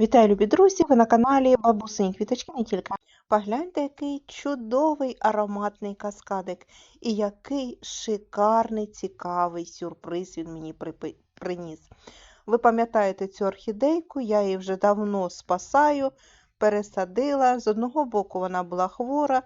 Вітаю, любі друзі! Ви на каналі Бабусині Квіточки не тільки. Погляньте, який чудовий ароматний каскадик і який шикарний, цікавий сюрприз він мені приніс. Ви пам'ятаєте цю орхідейку, я її вже давно спасаю, пересадила. З одного боку вона була хвора,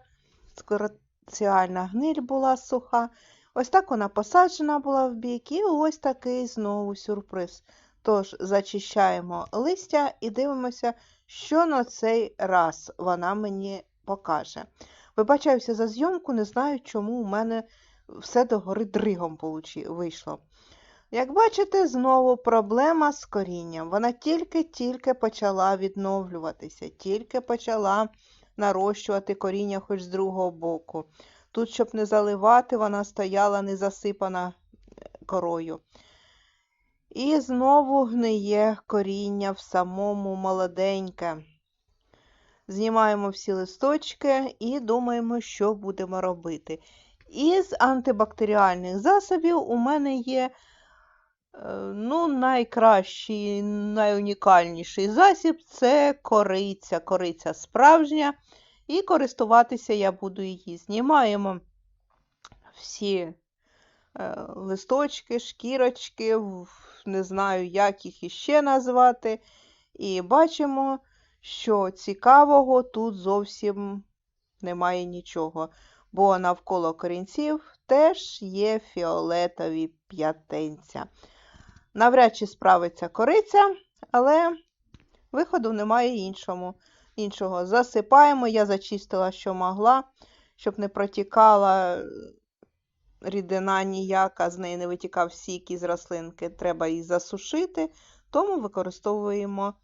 скороціальна гниль була суха. Ось так вона посаджена була в бік, і ось такий знову сюрприз. Тож зачищаємо листя і дивимося, що на цей раз вона мені покаже. Вибачаюся за зйомку, не знаю, чому у мене все догори дригом вийшло. Як бачите, знову проблема з корінням. Вона тільки-тільки почала відновлюватися, тільки почала нарощувати коріння хоч з другого боку. Тут, щоб не заливати, вона стояла не засипана корою. І знову гниє коріння в самому молоденьке. Знімаємо всі листочки і думаємо, що будемо робити. Із антибактеріальних засобів у мене є е, ну, найкращий, найунікальніший засіб це кориця. Кориця справжня. І користуватися я буду її. Знімаємо всі листочки, шкірочки, не знаю, як їх іще назвати. І бачимо, що цікавого тут зовсім немає нічого, бо навколо корінців теж є фіолетові п'ятенця. Навряд чи справиться кориця, але виходу немає іншому. іншого. Засипаємо, я зачистила, що могла, щоб не протікала рідина ніяка, з неї не витікав сік із рослинки, треба її засушити, тому використовуємо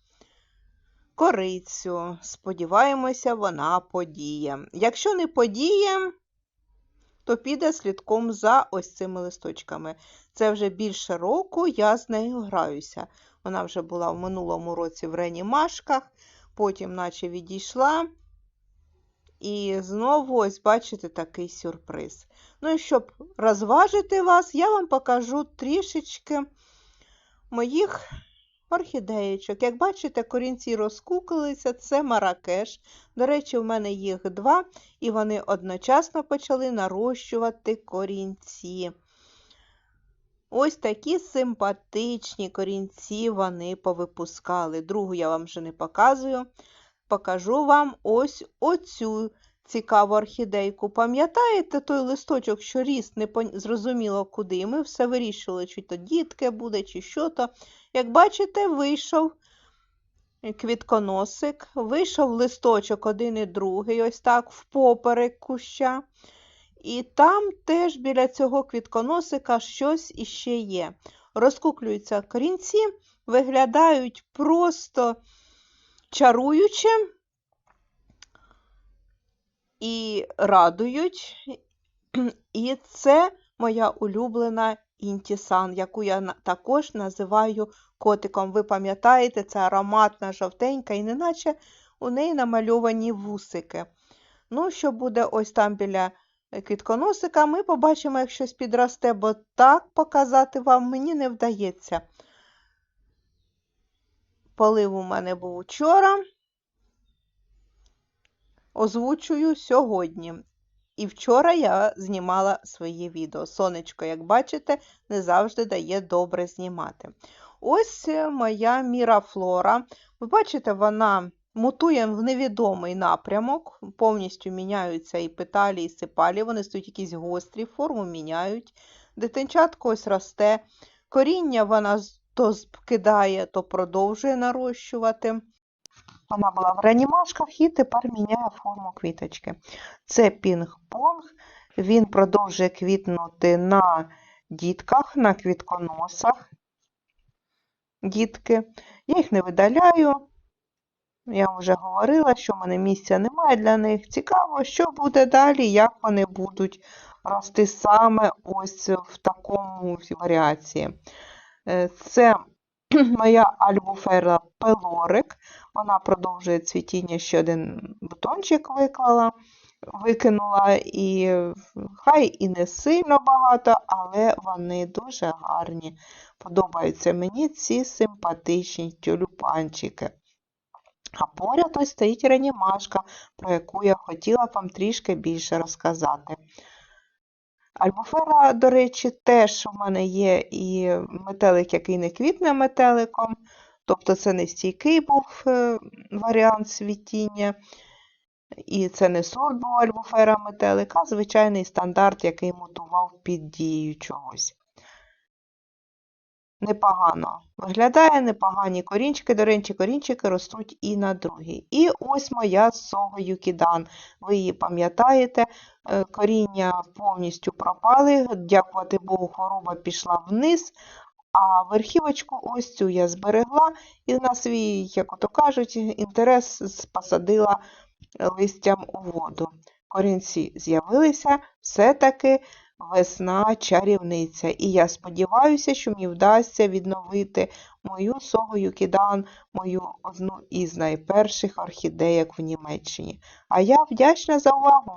корицю. Сподіваємося, вона подіє. Якщо не подіє, то піде слідком за ось цими листочками. Це вже більше року я з нею граюся. Вона вже була в минулому році в ренімашках, потім наче відійшла. І знову, ось бачите, такий сюрприз. Ну і щоб розважити вас, я вам покажу трішечки моїх орхідеєчок. Як бачите, корінці розкукалися, це маракеш. До речі, в мене їх два, і вони одночасно почали нарощувати корінці. Ось такі симпатичні корінці вони повипускали. Другу я вам вже не показую. Покажу вам ось оцю цікаву орхідейку. Пам'ятаєте той листочок, що ріс не зрозуміло куди? Ми все вирішили, чи то дітки буде, чи що то. Як бачите, вийшов квітконосик, вийшов листочок один і другий, ось так, впоперек куща. І там теж біля цього квітконосика щось іще є. Розкуклюються корінці, виглядають просто чаруюче і радують. І це моя улюблена інтісан, яку я також називаю котиком. Ви пам'ятаєте, це ароматна жовтенька, і неначе у неї намальовані вусики. Ну, що буде ось там біля квітконосика, ми побачимо, як щось підросте, бо так показати вам мені не вдається. Полив у мене був вчора. Озвучую сьогодні. І вчора я знімала своє відео. Сонечко, як бачите, не завжди дає добре знімати. Ось е, моя мірафлора. Ви бачите, вона мутує в невідомий напрямок, повністю міняються і петалі, і сипалі. Вони стають якісь гострі, форму міняють. Дитинчатко ось росте. Коріння вона то кидає, то продовжує нарощувати. Вона була в реанімашках і тепер міняє форму квіточки. Це пінг-понг. Він продовжує квітнути на дітках, на квітконосах. Дітки. Я їх не видаляю. Я вже говорила, що в мене місця немає для них. Цікаво, що буде далі, як вони будуть рости саме ось в такому варіації. Е, Це моя альбуфера пелорик. Вона продовжує цвітіння, ще один бутончик виклала, викинула, і хай і не сильно багато, але вони дуже гарні. Подобаються мені ці симпатичні тюльпанчики. А поряд ось стоїть ренімашка, про яку я хотіла вам трішки більше розказати. Альбуфера, до речі, теж у мене є і метелик, який не квітне метеликом, тобто це не стійкий був е, варіант світіння. І це не сорт був альбуфера метелик, а звичайний стандарт, який мутував під дією чогось. Непогано виглядає, непогані корінчики. До речі, корінчики ростуть і на другій. І ось моя сого Юкідан. Ви її пам'ятаєте, е, коріння повністю пропали. Дякувати Богу, хвороба пішла вниз. А верхівочку ось цю я зберегла і на свій, як ото кажуть, інтерес посадила листям у воду. Корінці з'явилися, все-таки весна чарівниця. І я сподіваюся, що мені вдасться відновити мою согою кідан, мою одну із найперших орхідеєк в Німеччині. А я вдячна за увагу!